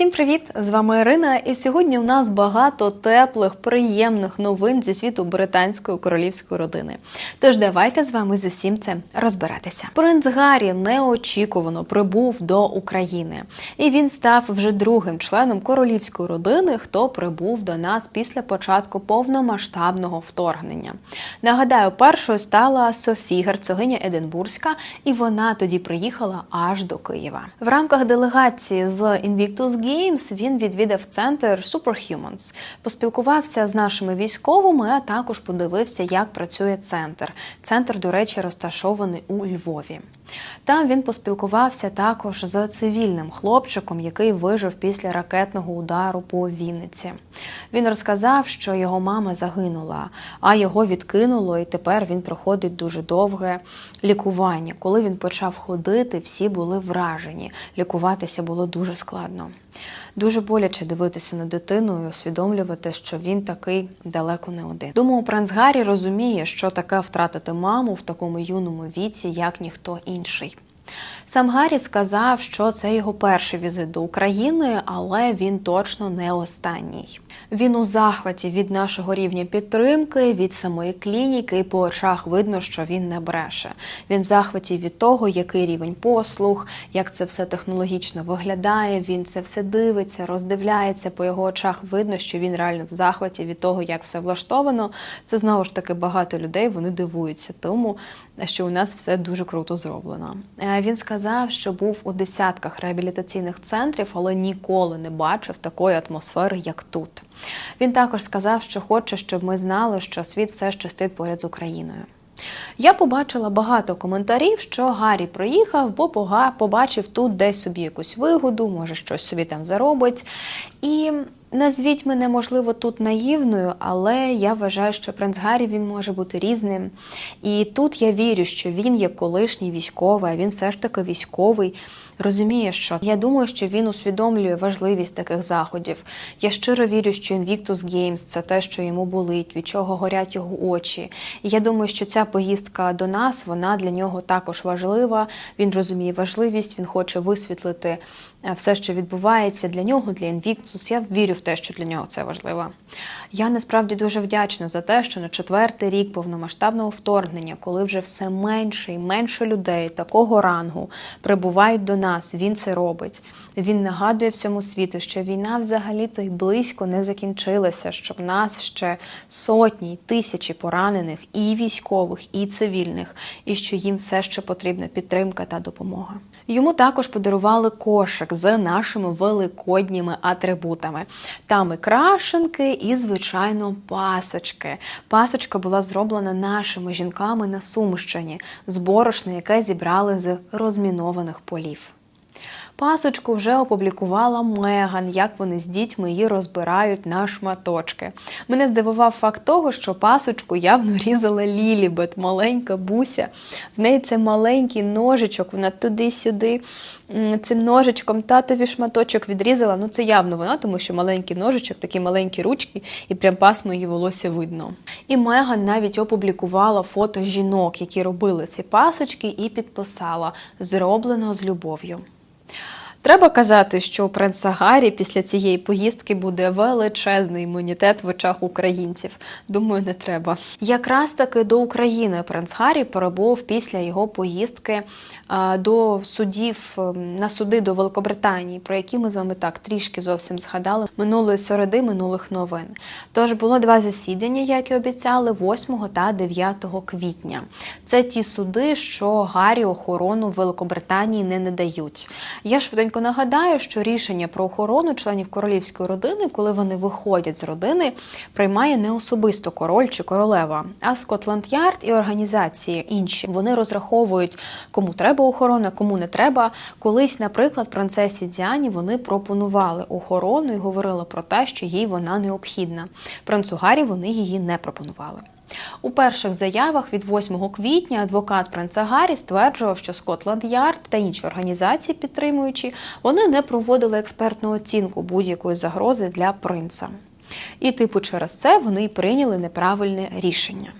Всім привіт! З вами Ірина. І сьогодні у нас багато теплих, приємних новин зі світу британської королівської родини. Тож давайте з вами з усім цим розбиратися. Принц Гаррі неочікувано прибув до України, і він став вже другим членом королівської родини, хто прибув до нас після початку повномасштабного вторгнення. Нагадаю, першою стала Софі, герцогиня Единбурзька, і вона тоді приїхала аж до Києва. В рамках делегації з Invictus Games він відвідав центр Superhumans, поспілкувався з нашими військовими, а також подивився, як працює центр. Центр, до речі, розташований у Львові. Там він поспілкувався також з цивільним хлопчиком, який вижив після ракетного удару по Вінниці. Він розказав, що його мама загинула, а його відкинуло, і тепер він проходить дуже довге лікування. Коли він почав ходити, всі були вражені. Лікуватися було дуже складно. Дуже боляче дивитися на дитину і усвідомлювати, що він такий далеко не один. Думаю, принц Гаррі розуміє, що таке втратити маму в такому юному віці, як ніхто інший. Сам Гаррі сказав, що це його перший візит до України, але він точно не останній. Він у захваті від нашого рівня підтримки, від самої клініки, і по очах видно, що він не бреше. Він в захваті від того, який рівень послуг, як це все технологічно виглядає. Він це все дивиться, роздивляється. По його очах видно, що він реально в захваті від того, як все влаштовано. Це знову ж таки багато людей. Вони дивуються тому, що у нас все дуже круто зроблено. Е, він сказав, що був у десятках реабілітаційних центрів, але ніколи не бачив такої атмосфери, як тут. Він також сказав, що хоче, щоб ми знали, що світ все ще стоїть поряд з Україною. Я побачила багато коментарів, що Гаррі приїхав, бо побачив тут десь собі якусь вигоду, може щось собі там заробить. І назвіть мене, можливо, тут наївною, але я вважаю, що принц Гаррі він може бути різним. І тут я вірю, що він є колишній військовий, а він все ж таки військовий. Розуміє, що я думаю, що він усвідомлює важливість таких заходів. Я щиро вірю, що Invictus Games – це те, що йому болить, від чого горять його очі. І я думаю, що ця поїздка до нас вона для нього також важлива. Він розуміє важливість, він хоче висвітлити е, все, що відбувається для нього, для Invictus. Я вірю в те, що для нього це важливо. Я насправді дуже вдячна за те, що на четвертий рік повномасштабного вторгнення, коли вже все менше і менше людей такого рангу прибувають до нас, він це робить. Він нагадує всьому світу, що війна взагалі-то й близько не закінчилася, що в нас ще сотні тисячі поранених і військових, і цивільних, і що їм все ще потрібна підтримка та допомога. Йому також подарували кошик з нашими великодніми атрибутами. Там і крашенки, і, звичайно, пасочки. Пасочка була зроблена нашими жінками на Сумщині з борошна, яке зібрали з розмінованих полів. Пасочку вже опублікувала Меган, як вони з дітьми її розбирають на шматочки. Мене здивував факт того, що пасочку явно різала Лілібет, маленька буся. В неї це маленький ножичок, вона туди-сюди цим ножичком татові шматочок відрізала. Ну це явно вона, тому що маленький ножичок, такі маленькі ручки, і прям пасмо її волосся видно. І Меган навіть опублікувала фото жінок, які робили ці пасочки, і підписала зроблено з любов'ю. Треба казати, що у принца Гаррі після цієї поїздки буде величезний імунітет в очах українців. Думаю, не треба. Якраз таки до України принц Гаррі перебув після його поїздки до судів на суди до Великобританії, про які ми з вами так трішки зовсім згадали минулої середи минулих новин. Тож було два засідання, як і обіцяли, 8 та 9 квітня. Це ті суди, що Гаррі охорону в Великобританії не надають. Я швиденько швиденько нагадаю, що рішення про охорону членів королівської родини, коли вони виходять з родини, приймає не особисто король чи королева, а Скотланд Ярд і організації інші. Вони розраховують, кому треба охорона, кому не треба. Колись, наприклад, принцесі Діані вони пропонували охорону і говорили про те, що їй вона необхідна. Принцу Гаррі вони її не пропонували. У перших заявах від 8 квітня адвокат принца Гаррі стверджував, що Скотланд Ярд та інші організації, підтримуючі, вони не проводили експертну оцінку будь-якої загрози для принца. І, типу, через це вони й прийняли неправильне рішення.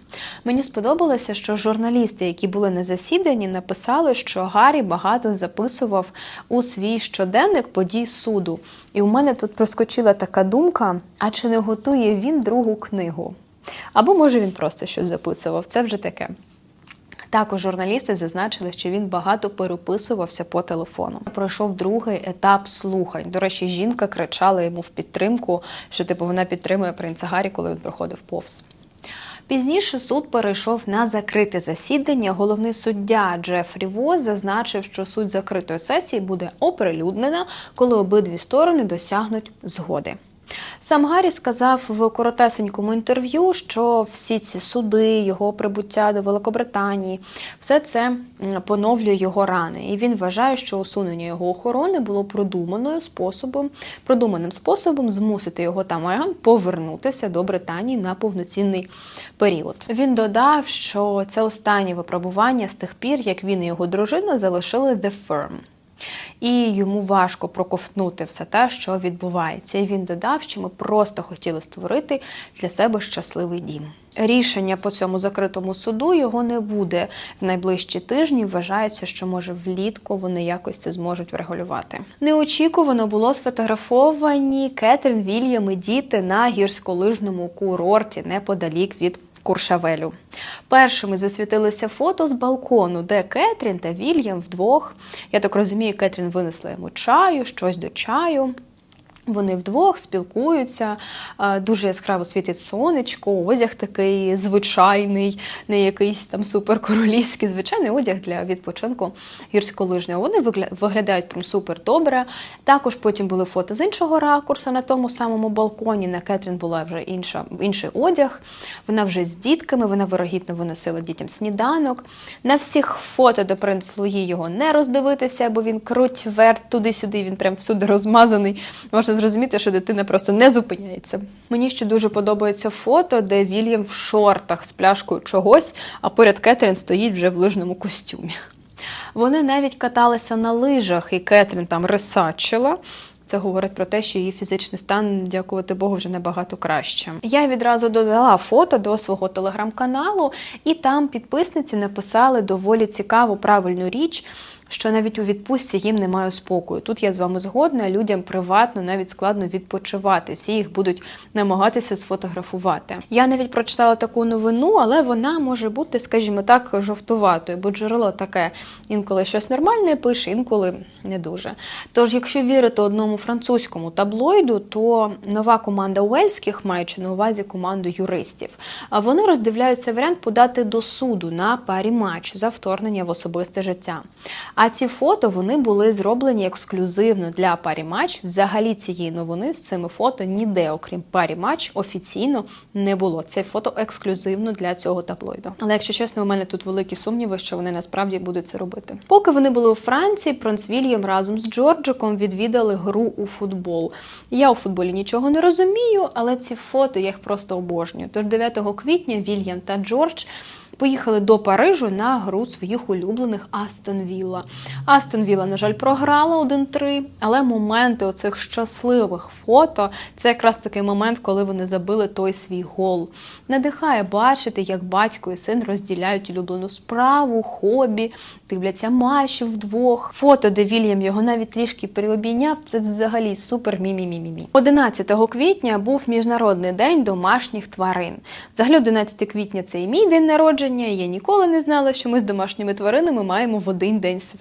Мені сподобалося, що журналісти, які були на засіданні, написали, що Гаррі багато записував у свій щоденник подій суду. І у мене тут проскочила така думка: а чи не готує він другу книгу? Або може він просто щось записував. Це вже таке. Також журналісти зазначили, що він багато переписувався по телефону. Пройшов другий етап слухань. До речі, жінка кричала йому в підтримку, що типу вона підтримує принца Гаррі, коли він проходив повз. Пізніше суд перейшов на закрите засідання. Головний суддя Джефрі Воз зазначив, що суть закритої сесії буде оприлюднена, коли обидві сторони досягнуть згоди. Сам Гаррі сказав в коротесенькому інтерв'ю, що всі ці суди, його прибуття до Великобританії, все це поновлює його рани. І він вважає, що усунення його охорони було продуманою способом, продуманим способом змусити його та Меган повернутися до Британії на повноцінний період. Він додав, що це останнє випробування з тих пір, як він і його дружина залишили The Firm і йому важко проковтнути все те, що відбувається. І він додав, що ми просто хотіли створити для себе щасливий дім. Рішення по цьому закритому суду його не буде в найближчі тижні. Вважається, що може влітку вони якось це зможуть врегулювати. Неочікувано було сфотографовані Кетрін Вільям і діти на гірськолижному курорті неподалік від Куршавелю. Першими засвітилися фото з балкону, де Кетрін та Вільям вдвох. Я так розумію, Кетрін винесла йому чаю, щось до чаю. Вони вдвох спілкуються, дуже яскраво світить сонечко, одяг такий звичайний, не якийсь там суперкоролівський, звичайний одяг для відпочинку гірськолижнього. Вони виглядають прям супер добре. Також потім були фото з іншого ракурсу на тому самому балконі. На Кетрін була вже інша, інший одяг. Вона вже з дітками, вона вирогідно виносила дітям сніданок. На всіх фото до принц Луї його не роздивитися, бо він круть верт туди-сюди, він прям всюди розмазаний. Можна зрозуміти, що дитина просто не зупиняється. Мені ще дуже подобається фото, де Вільям в шортах з пляшкою чогось, а поряд Кетрін стоїть вже в лижному костюмі. Вони навіть каталися на лижах, і Кетрін там рисачила. Це говорить про те, що її фізичний стан, дякувати Богу, вже набагато краще. Я відразу додала фото до свого телеграм-каналу, і там підписниці написали доволі цікаву правильну річ що навіть у відпустці їм немає спокою. Тут я з вами згодна, людям приватно навіть складно відпочивати. Всі їх будуть намагатися сфотографувати. Я навіть прочитала таку новину, але вона може бути, скажімо так, жовтуватою, бо джерело таке інколи щось нормальне пише, інколи не дуже. Тож, якщо вірити одному французькому таблоїду, то нова команда Уельських, маючи на увазі команду юристів, вони роздивляються варіант подати до суду на парі матч за вторгнення в особисте життя. А ці фото вони були зроблені ексклюзивно для парі матч. Взагалі цієї новини з цими фото ніде, окрім парі матч, офіційно не було. Це фото ексклюзивно для цього таблоїду. Але якщо чесно, у мене тут великі сумніви, що вони насправді будуть це робити. Поки вони були у Франції, принц Вільям разом з Джорджиком відвідали гру у футбол. Я у футболі нічого не розумію, але ці фото я їх просто обожнюю. Тож 9 квітня Вільям та Джордж поїхали до Парижу на гру своїх улюблених Астон Вілла. Астон Вілла, на жаль, програла 1-3, але моменти оцих щасливих фото це якраз такий момент, коли вони забили той свій гол. Надихає бачити, як батько і син розділяють улюблену справу, хобі, дивляться матчі вдвох. Фото, де Вільям його навіть трішки переобійняв, це взагалі супер мі-мі-мі-мі. 11 квітня був міжнародний день домашніх тварин. Взагалі, 11 квітня це і мій день народження, я ніколи не знала, що ми з домашніми тваринами маємо в один день свято.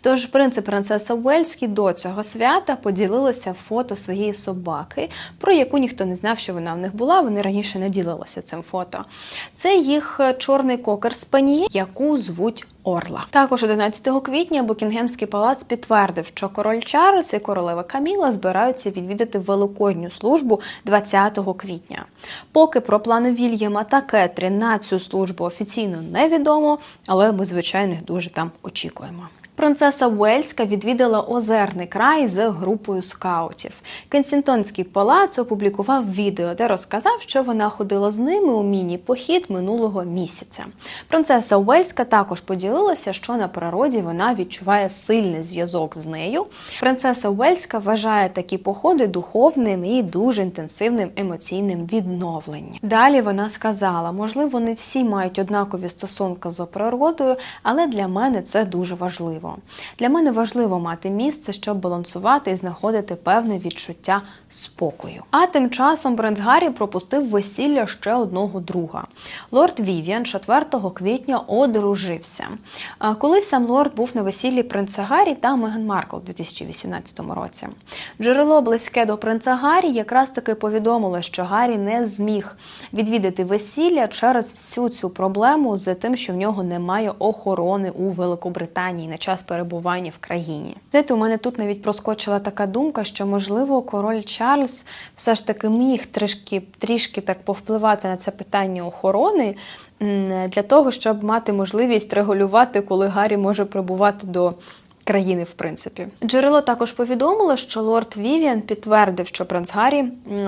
Тож принц і принцеса Уельські до цього свята поділилися фото своєї собаки, про яку ніхто не знав, що вона в них була. Вони раніше не ділилися цим фото. Це їх чорний кокер спані, яку звуть Орла. Також 11 квітня Букінгемський палац підтвердив, що король Чарльз і королева Каміла збираються відвідати великодню службу 20 квітня. Поки про плани Вільяма та Кетрі на цю службу офіційно невідомо, але ми, звичайно, дуже там очікуємо. moi. Принцеса Уельська відвідала озерний край з групою скаутів. Кенсінгтонський палац опублікував відео, де розказав, що вона ходила з ними у міні-похід минулого місяця. Принцеса Уельська також поділилася, що на природі вона відчуває сильний зв'язок з нею. Принцеса Уельська вважає такі походи духовним і дуже інтенсивним емоційним відновленням. Далі вона сказала: можливо, не всі мають однакові стосунки з природою, але для мене це дуже важливо. Для мене важливо мати місце, щоб балансувати і знаходити певне відчуття спокою. А тим часом принц Гаррі пропустив весілля ще одного друга. Лорд Вівіан 4 квітня одружився. Колись сам лорд був на весіллі принца Гаррі та Меган Маркл у 2018 році. Джерело близьке до принца Гаррі якраз таки повідомило, що Гаррі не зміг відвідати весілля через всю цю проблему з тим, що в нього немає охорони у Великобританії на час перебування в країні. Знаєте, у мене тут навіть проскочила така думка, що можливо король Чарльз все ж таки міг трішки трішки так повпливати на це питання охорони для того, щоб мати можливість регулювати, коли Гаррі може прибувати до. Країни, в принципі, джерело також повідомило, що лорд Вівіан підтвердив, що принц Гаррі,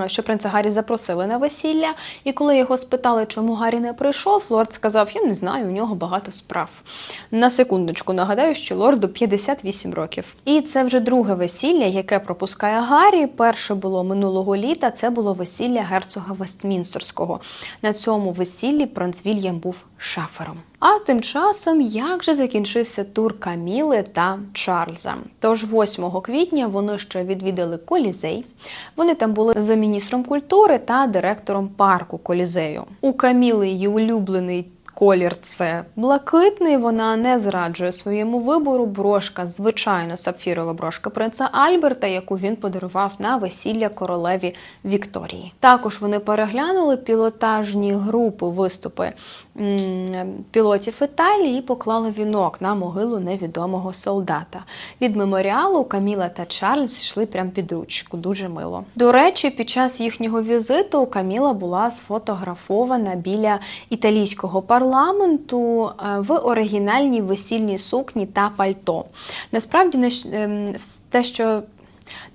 що принца Гаррі запросили на весілля. І коли його спитали, чому Гаррі не прийшов, лорд сказав: Я не знаю, у нього багато справ. На секундочку нагадаю, що лорду 58 років. І це вже друге весілля, яке пропускає Гаррі. Перше було минулого літа. Це було весілля герцога Вестмінстерського. На цьому весіллі принц Вільям був шафером. А тим часом, як же закінчився тур Каміли та Чарльза? Тож 8 квітня вони ще відвідали Колізей. Вони там були за міністром культури та директором парку Колізею. У Каміли її улюблений. Колір це блакитний. Вона не зраджує своєму вибору. Брошка, звичайно, сапфірова брошка принца Альберта, яку він подарував на весілля королеві Вікторії. Також вони переглянули пілотажні групи виступи пілотів Італії поклали вінок на могилу невідомого солдата. Від меморіалу Каміла та Чарльз йшли прямо під ручку. Дуже мило. До речі, під час їхнього візиту Каміла була сфотографована біля італійського парламенту е, в оригінальній весільній сукні та пальто. Насправді, ем, те, що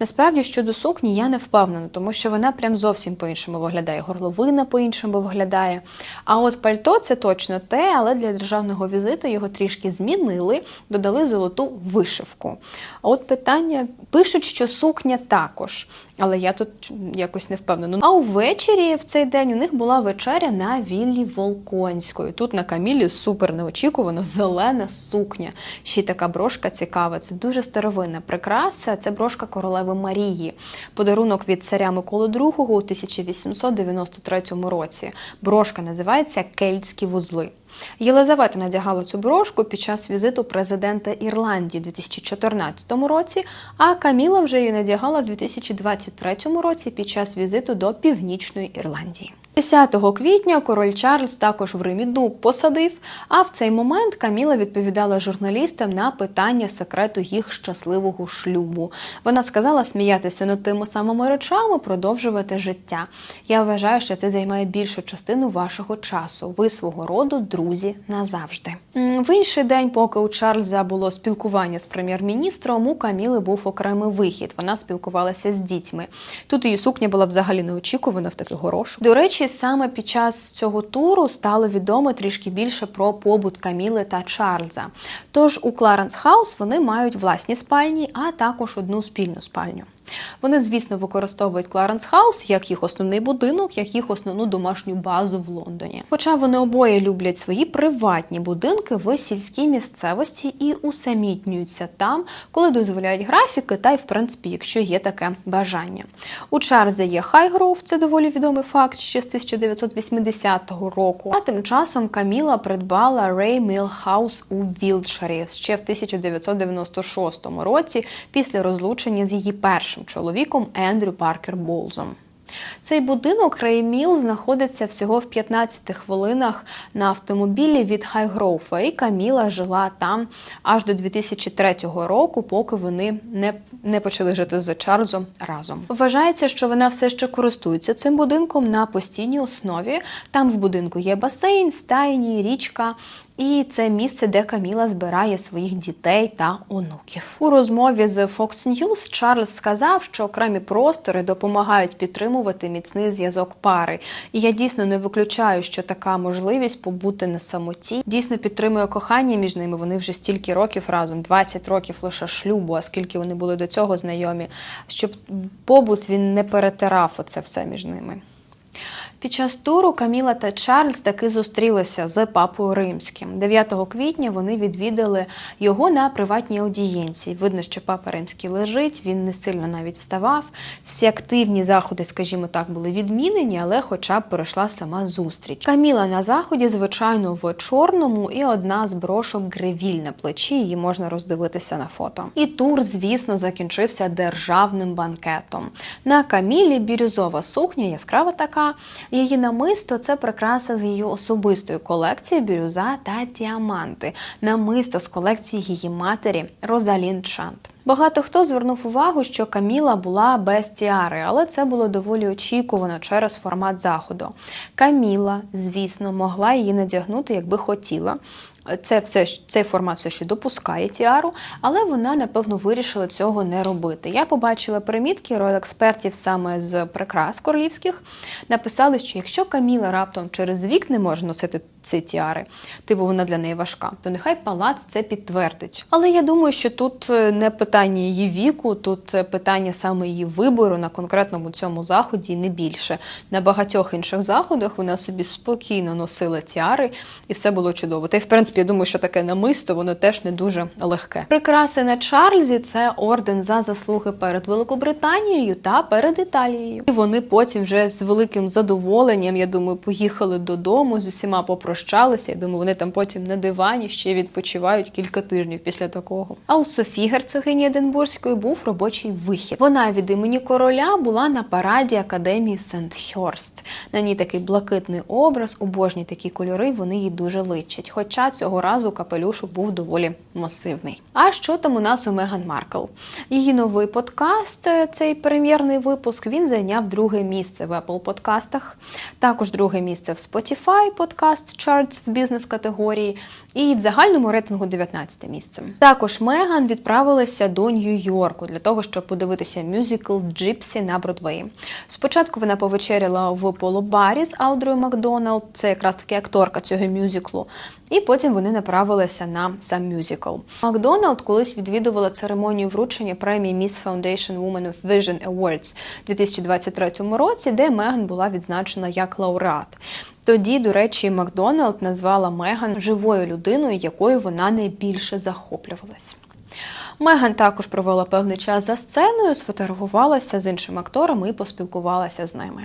Насправді щодо сукні я не впевнена, тому що вона прям зовсім по-іншому виглядає. Горловина по-іншому виглядає. А от пальто це точно те, але для державного візиту його трішки змінили, додали золоту вишивку. А от питання пишуть, що сукня також. Але я тут якось не впевнена. А увечері в цей день у них була вечеря на віллі Волконської. Тут на Камілі супер неочікувано зелена сукня. Ще й така брошка цікава. Це дуже старовинна прикраса. Це брошка королеви Марії. Подарунок від царя Миколи II у 1893 році. Брошка називається Кельтські вузли. Єлизавета надягала цю брошку під час візиту президента Ірландії у 2014 році, а Каміла вже її надягала у 2023 році під час візиту до Північної Ірландії. 10 квітня король Чарльз також в Римі дуб посадив, а в цей момент Каміла відповідала журналістам на питання секрету їх щасливого шлюбу. Вона сказала сміятися над тими самими речами, продовжувати життя. Я вважаю, що це займає більшу частину вашого часу. Ви свого роду друзі назавжди. В інший день, поки у Чарльза було спілкування з прем'єр-міністром, у Каміли був окремий вихід. Вона спілкувалася з дітьми. Тут її сукня була взагалі неочікувана в такий горош. До речі, саме під час цього туру стало відомо трішки більше про побут Каміли та Чарльза. Тож у Кларенс Хаус вони мають власні спальні, а також одну спільну спальню. Вони, звісно, використовують Кларенс Хаус як їх основний будинок, як їх основну домашню базу в Лондоні. Хоча вони обоє люблять свої приватні будинки в сільській місцевості і усамітнюються там, коли дозволяють графіки, та й в принципі, якщо є таке бажання. У Чарльза є Хайгроув, це доволі відомий факт ще з 1980 року. А тим часом Каміла придбала Рей Міл Хаус у Вілдширі ще в 1996 році після розлучення з її першим чоловіком Ендрю Паркер Болзом. Цей будинок Рейміл знаходиться всього в 15 хвилинах на автомобілі від Хайгроуфа, і Каміла жила там аж до 2003 року, поки вони не, не почали жити з Чарльзом разом. Вважається, що вона все ще користується цим будинком на постійній основі. Там в будинку є басейн, стайні, річка. І це місце, де Каміла збирає своїх дітей та онуків. У розмові з Fox News Чарльз сказав, що окремі простори допомагають підтримувати міцний зв'язок пари. І я дійсно не виключаю, що така можливість побути на самоті дійсно підтримує кохання між ними. Вони вже стільки років разом, 20 років лише шлюбу, а скільки вони були до цього знайомі, щоб побут він не перетирав оце все між ними. Під час туру Каміла та Чарльз таки зустрілися з папою римським. 9 квітня вони відвідали його на приватній аудієнції. Видно, що папа римський лежить, він не сильно навіть вставав. Всі активні заходи, скажімо так, були відмінені, але хоча б пройшла сама зустріч. Каміла на заході, звичайно, в чорному, і одна з брошок гревіль на плечі. Її можна роздивитися на фото. І тур, звісно, закінчився державним банкетом. На Камілі бірюзова сукня, яскрава така. Її намисто це прикраса з її особистої колекції бірюза та діаманти. Намисто з колекції її матері Розалін Чант. Багато хто звернув увагу, що Каміла була без тіари, але це було доволі очікувано через формат заходу. Каміла, звісно, могла її надягнути, якби хотіла. Це все цей формат все ще допускає тіару, але вона напевно вирішила цього не робити. Я побачила примітки експертів саме з прикрас королівських. Написали, що якщо Каміла раптом через вік не може носити ці тіари, типу вона для неї важка, то нехай палац це підтвердить. Але я думаю, що тут е, не питання її віку, тут е, питання саме її вибору на конкретному цьому заході, і не більше. На багатьох інших заходах вона собі спокійно носила тіари, і все було чудово. Та й в принципі, я думаю, що таке намисто, воно теж не дуже легке. Прикраси на Чарльзі це орден за заслуги перед Великобританією та перед Італією. І вони потім вже з великим задоволенням, я думаю, поїхали додому з усіма попрощалися. Я думаю, вони там потім на дивані ще відпочивають кілька тижнів після такого. А у Софії герцогині Единбурзької був робочий вихід. Вона від імені короля була на параді академії Сент Хьорст. На ній такий блакитний образ, обожні такі кольори. Вони їй дуже личать. Хоча цього разу капелюшок був доволі масивний. А що там у нас у Меган Маркл? Її новий подкаст, е, цей прем'єрний випуск, він зайняв друге місце в Apple подкастах, також друге місце в Spotify подкаст Charts в бізнес-категорії, і в загальному рейтингу 19 місце. Також Меган відправилася до Нью-Йорку для того, щоб подивитися мюзикл Джипсі на Бродвеї. Спочатку вона повечеряла в полобарі з Аудрою Макдоналд, це якраз таки акторка цього мюзиклу. І потім вони направилися на сам мюзикл. Макдоналд колись відвідувала церемонію вручення премії Miss Foundation Women of Vision Awards у 2023 році, де Меган була відзначена як лауреат. Тоді, до речі, Макдоналд назвала Меган живою людиною, якою вона найбільше захоплювалась. Меган також провела певний час за сценою, сфотографувалася з іншими акторами і поспілкувалася з ними.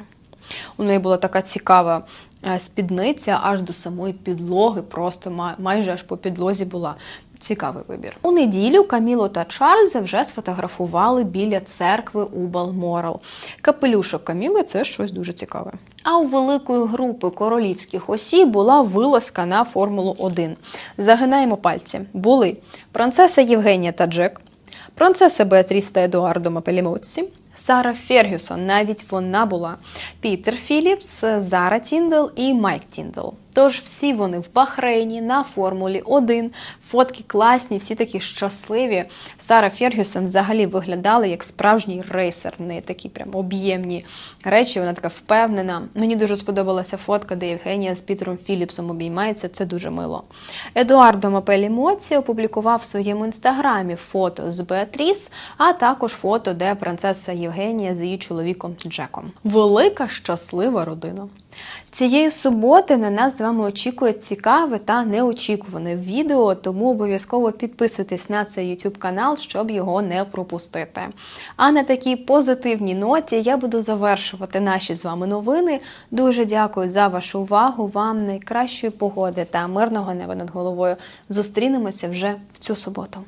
У неї була така цікава е, спідниця аж до самої підлоги, просто майже аж по підлозі була. Цікавий вибір. У неділю Каміло та Чарльза вже сфотографували біля церкви у Балморал. Капелюшок Каміли це щось дуже цікаве. А у великої групи королівських осіб була вилазка на Формулу 1. Загинаємо пальці. Були принцеса Євгенія та Джек, принцеса Беатріс та Едуардо Мапелімоці, Сара Фергюсон, навіть вона була, Пітер Філіпс, Зара Тіндел і Майк Тіндел. Тож всі вони в Бахрейні на Формулі 1. Фотки класні, всі такі щасливі. Сара Фергюсон взагалі виглядала як справжній рейсер. В неї такі прям об'ємні речі. Вона така впевнена. Мені дуже сподобалася фотка, де Євгенія з Пітером Філіпсом обіймається. Це дуже мило. Едуардо Мапелі Моці опублікував в своєму інстаграмі фото з Беатріс, а також фото, де принцеса Євгенія з її чоловіком Джеком. Велика щаслива родина. Цієї суботи на нас з вами очікує цікаве та неочікуване відео, тому обов'язково підписуйтесь на цей YouTube канал, щоб його не пропустити. А на такій позитивній ноті я буду завершувати наші з вами новини. Дуже дякую за вашу увагу. Вам найкращої погоди та мирного неба над головою. Зустрінемося вже в цю суботу.